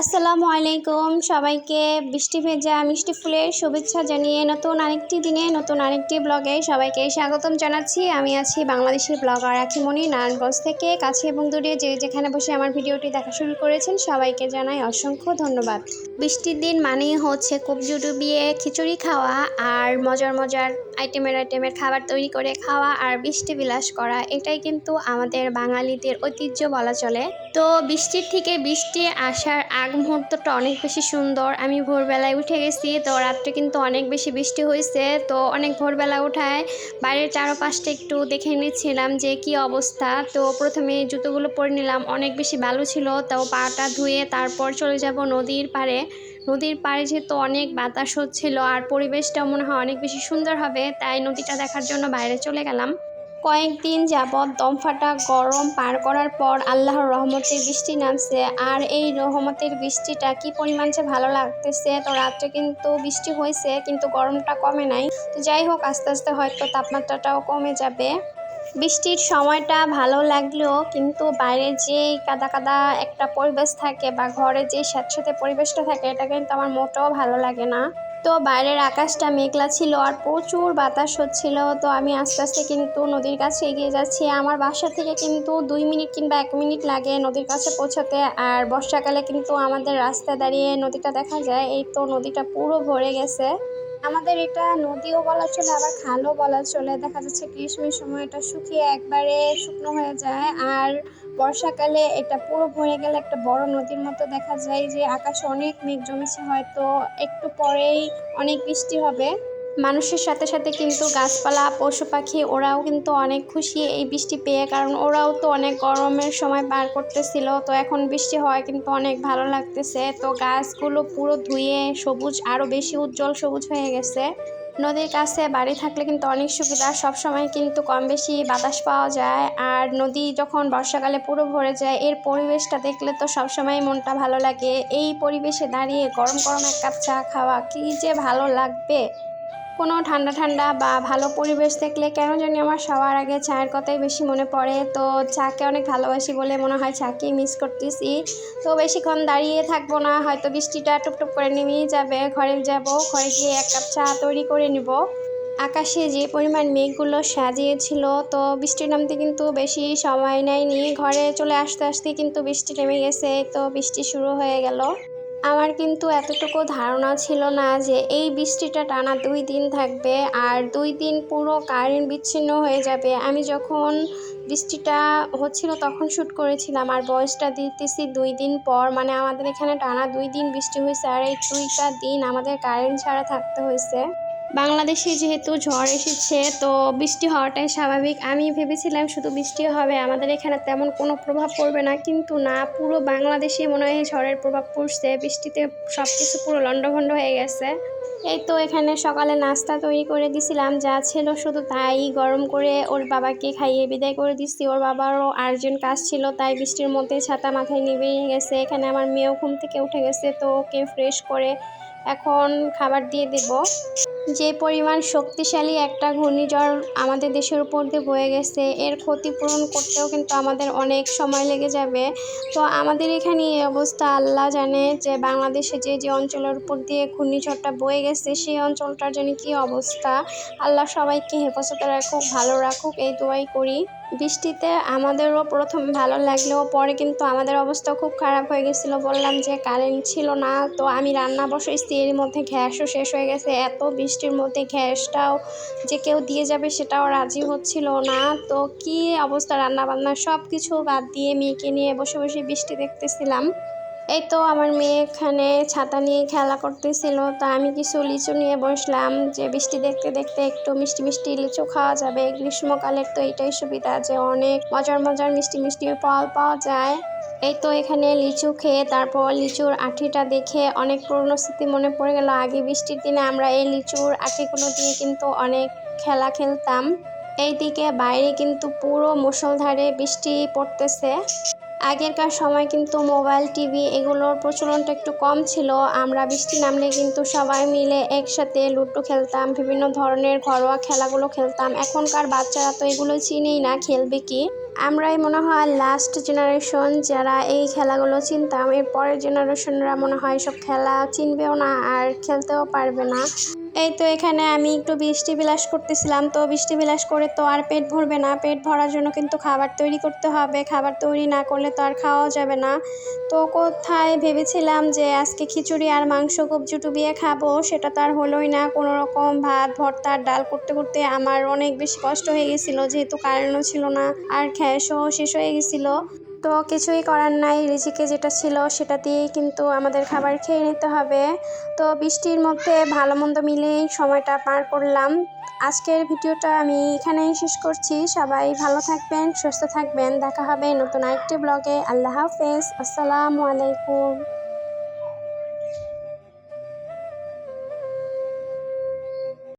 আসসালামু আলাইকুম সবাইকে। বৃষ্টি ভেজা মিষ্টি ফুলের শুভেচ্ছা জানিয়ে নতুন আরেকটি দিনে, নতুন আরেকটি ব্লগে সবাইকে স্বাগতম জানাচ্ছি। আমি আছি বাংলাদেশের ব্লগার আখিমণি নারায়ণগঞ্জ থেকে। কাছে এবং দূরে যে যেখানে বসে আমার ভিডিওটি দেখা শুরু করেছেন, সবাইকে জানাই অসংখ্য ধন্যবাদ। বৃষ্টির দিন মানেই হচ্ছে কবজি ডুবিয়ে খিচুড়ি খাওয়া আর মজার মজার আইটেমের আইটেমের খাবার তৈরি করে খাওয়া আর বৃষ্টি বিলাস করা। এটাই কিন্তু আমাদের বাঙালিদের ঐতিহ্য বলা চলে। তো বৃষ্টির থেকে বৃষ্টি আসার আগ মুহূর্তটা অনেক বেশি সুন্দর। আমি ভোরবেলায় উঠে গেছি, তো রাত্রে কিন্তু অনেক বেশি বৃষ্টি হয়েছে, তো অনেক ভোরবেলা উঠায় বাইরের চারপাশটা একটু দেখে নিচ্ছিলাম যে কি অবস্থা। তো প্রথমে জুতোগুলো পরে নিলাম, অনেক বেশি বালু ছিল, তো পাটা ধুয়ে তারপর চলে যাব নদীর পাড়ে। নদীর পাড়ে যেহেতু অনেক বাতাস হচ্ছিল আর পরিবেশটা মনে হয় অনেক বেশি সুন্দর হবে, তাই নদীটা দেখার জন্য বাইরে চলে গেলাম। কয়েকদিন যাবৎ দমফাটা গরম পার করার পর আল্লাহর রহমতের বৃষ্টি নামছে। আর এই রহমতের বৃষ্টিটা কি পরিমাণ যে ভালো লাগতেছে, তো রাত্রে কিন্তু বৃষ্টি হয়েছে, কিন্তু গরমটা কমে নাই। তো যাই হোক, আস্তে আস্তে হয়তো তাপমাত্রাটাও কমে যাবে। বৃষ্টির সময়টা ভালো লাগলেও কিন্তু বাইরে যে কাদা কাদা একটা পরিবেশ থাকে বা ঘরে যে স্যাঁতস্যাঁতে পরিবেশটা থাকে, এটা কিন্তু আমার মোটেও ভালো লাগে না। তো বাইরের আকাশটা মেঘলা ছিল আর প্রচুর বাতাস হচ্ছিল। তো আমি আস্তে আস্তে কিন্তু নদীর কাছে এগিয়ে যাচ্ছি। আমার বাসা থেকে কিন্তু দুই মিনিট কিংবা এক মিনিট লাগে নদীর কাছে পৌঁছাতে। আর বর্ষাকালে কিন্তু আমাদের রাস্তায় দাঁড়িয়ে নদীটা দেখা যায়। এই তো নদীটা পুরো ভরে গেছে। আমাদের এটা নদীও বলা চলে, আবার খালও বলা চলে। দেখা যাচ্ছে গ্রীষ্মের সময় এটা শুকিয়ে একবারে শুকনো হয়ে যায়। আর বর্ষাকালে এটা পুরো ভরে গেলে একটা বড় নদীর মতো দেখা যায় যে আকাশে অনেক মেঘ জমেছে, হয়তো একটু পরেই অনেক বৃষ্টি হবে। মানুষের সাথে সাথে কিন্তু গাছপালা, পশু পাখি, ওরাও কিন্তু অনেক খুশি এই বৃষ্টি পেয়ে, কারণ ওরাও তো অনেক গরমের সময় পার করতেছিল, তো এখন বৃষ্টি হয় কিন্তু অনেক ভালো লাগতেছে। তো গাছগুলো পুরো ধুয়ে সবুজ আরও বেশি উজ্জ্বল সবুজ হয়ে গেছে। নদীর কাছে বাড়ি থাকলে কিন্তু অনেক সুবিধা। সব সময় কিন্তু কম বেশি বাতাস পাওয়া যায় আর নদী যখন বর্ষাকালে পুরো ভরে যায়, এর পরিবেশটা দেখলে তো সব সময় মনটা ভালো লাগে। এই পরিবেশে দাঁড়িয়ে গরম গরম এক কাপ চা খাওয়া কী যে ভালো লাগবে? কোনো ঠান্ডা ঠান্ডা বা ভালো পরিবেশ দেখলে কেন জানি আমার সবার আগে চায়ের কথাই বেশি মনে পড়ে। তো চাকে অনেক ভালোবাসি বলে মনে হয় চাকেই মিস করতেছি। তো বেশিক্ষণ দাঁড়িয়ে থাকব না, হয়তো বৃষ্টিটা টুপটুপ করে নেমেই যাবে। ঘরে যাব, ঘরে গিয়ে এক কাপ চা তৈরি করে নিব। আকাশে যে পরিমাণ মেঘগুলো সাজিয়েছিল, তো বৃষ্টি নামতে কিন্তু বেশি সময় নেয়নি। ঘরে চলে আসতে আসতে কিন্তু বৃষ্টি নেমে গেছে, তো বৃষ্টি শুরু হয়ে গেল। আমার কিন্তু এতটুকু ধারণা ছিল না যে এই বৃষ্টিটা টানা দুই দিন থাকবে আর দুই দিন পুরো কারেন্ট বিচ্ছিন্ন হয়ে যাবে। আমি যখন বৃষ্টিটা হচ্ছিল তখন শ্যুট করেছিলাম আর বয়সটা দিতেছি দুই দিন পর। মানে আমাদের এখানে টানা দুই দিন বৃষ্টি হয়েছে আর এই দুইটা দিন আমাদের কারেন্ট ছাড়া থাকতে হয়েছে। বাংলাদেশে যেহেতু ঝড় এসেছে, তো বৃষ্টি হওয়াটাই স্বাভাবিক। আমি ভেবেছিলাম শুধু বৃষ্টি হবে, আমাদের এখানে তেমন কোনো প্রভাব পড়বে না, কিন্তু না, পুরো বাংলাদেশে মনে হয় ঝড়ের প্রভাব পড়ছে। বৃষ্টিতে সব কিছু পুরো লণ্ডভণ্ড হয়ে গেছে। এই তো এখানে সকালে নাস্তা তৈরি করে দিছিলাম, যা ছিল শুধু তাই। গরম করে ওর বাবাকে খাইয়ে বিদায় করে দিচ্ছি ওর বাবারও আর্জেন্ট কাজ ছিল, তাই বৃষ্টির মধ্যে ছাতা মাথায় নিয়ে গেছে। এখানে আমার মেয়েও ঘুম থেকে উঠে গেছে, তো ওকে ফ্রেশ করে এখন খাবার দিয়ে দেব। যে পরিমাণ শক্তিশালী একটা ঘূর্ণিঝড় আমাদের দেশের উপর দিয়ে বয়ে গেছে, এর ক্ষতিপূরণ করতেও কিন্তু আমাদের অনেক সময় লেগে যাবে। তো আমাদের এখানে এই অবস্থা আল্লাহ জানে যে বাংলাদেশে যে যে অঞ্চলের উপর দিয়ে ঘূর্ণিঝড়টা বয়ে গেছে, সেই অঞ্চলটার জন্য কী অবস্থা। আল্লাহ সবাইকে হেফাজতে রাখুক, ভালো রাখুক, এই দোয়াই করি। বৃষ্টিতে আমাদেরও প্রথম ভালো লাগলেও পরে কিন্তু আমাদের অবস্থা খুব খারাপ হয়ে গেছিল। বললাম যে কারেন্ট ছিল না, তো আমি রান্না বসে স্ত্রীর মধ্যে গ্যাসও শেষ হয়ে গেছে। এত বৃষ্টির মধ্যে গ্যাসটাও যে কেউ দিয়ে যাবে সেটাও রাজি হচ্ছিল না। তো কি অবস্থা রান্না বান্না সব কিছু বাদ দিয়ে মেয়েকে নিয়ে বসে বসে বৃষ্টি দেখতেছিলাম। এই তো আমার মেয়ে এখানে ছাতা নিয়ে খেলা করতেছিল, তা আমি কিছু লিচু নিয়ে বসলাম। যে বৃষ্টি দেখতে দেখতে একটু মিষ্টি মিষ্টি লিচু খাওয়া যাবে। গ্রীষ্মকালের তো এটাই সুবিধা যে অনেক মজার মজার মিষ্টি মিষ্টি ফল পাওয়া যায়। এই তো এখানে লিচু খেয়ে তারপর লিচুর আঠিটা দেখে অনেক পুরনো স্মৃতি মনে পড়ে গেল। আগে বৃষ্টির দিনে আমরা এই লিচুর আঠিগুলো দিয়ে কিন্তু অনেক খেলা খেলতাম। এইদিকে বাইরে কিন্তু পুরো মুষলধারে বৃষ্টি পড়তেছে। আগেরকার সময় কিন্তু মোবাইল, টিভি এগুলোর প্রচলনটা একটু কম ছিল। আমরা বৃষ্টি নামলে কিন্তু সবাই মিলে একসাথে লুডো খেলতাম, বিভিন্ন ধরনের ঘরোয়া খেলাগুলো খেলতাম। এখনকার বাচ্চারা তো এগুলো চিনেই না, খেলবে কি? আমরাই মনে হয় লাস্ট জেনারেশন যারা এই খেলাগুলো চিনতাম এর পরের জেনারেশনরা মনে হয় সব খেলা চিনবেও না আর খেলতেও পারবে না। এই তো এখানে আমি একটু বৃষ্টি বিলাস করতেছিলাম, তো বৃষ্টি বিলাস করে তো আর পেট ভরবে না। পেট ভরার জন্য কিন্তু খাবার তৈরি করতে হবে, খাবার তৈরি না করলে তো আর খাওয়া যাবে না। তো কোথায় ভেবেছিলাম যে আজকে খিচুড়ি আর মাংস কবজি টুবিয়ে খাব, সেটা তো আর হলোই না। কোনো রকম ভাত, ভর্তা ডাল করতে করতে আমার অনেক বেশি কষ্ট হয়ে গেছিল, যেহেতু কারেন্টও ছিল না, আর গ্যাসও শেষ হয়ে গেছিল। তো কিছুই করার নাই। রিজিকে যেটা ছিল সেটা দিয়েই কিন্তু আমাদের খাবার খেয়ে নিতে হবে। তো বৃষ্টির মধ্যে ভালো মন্দ মিলেই সময়টা পার করলাম। আজকের ভিডিওটা আমি এখানেই শেষ করছি। সবাই ভালো থাকবেন, সুস্থ থাকবেন। দেখা হবে নতুন আরেকটি ব্লগে। আল্লাহ হাফেজ। আসসালামু আলাইকুম।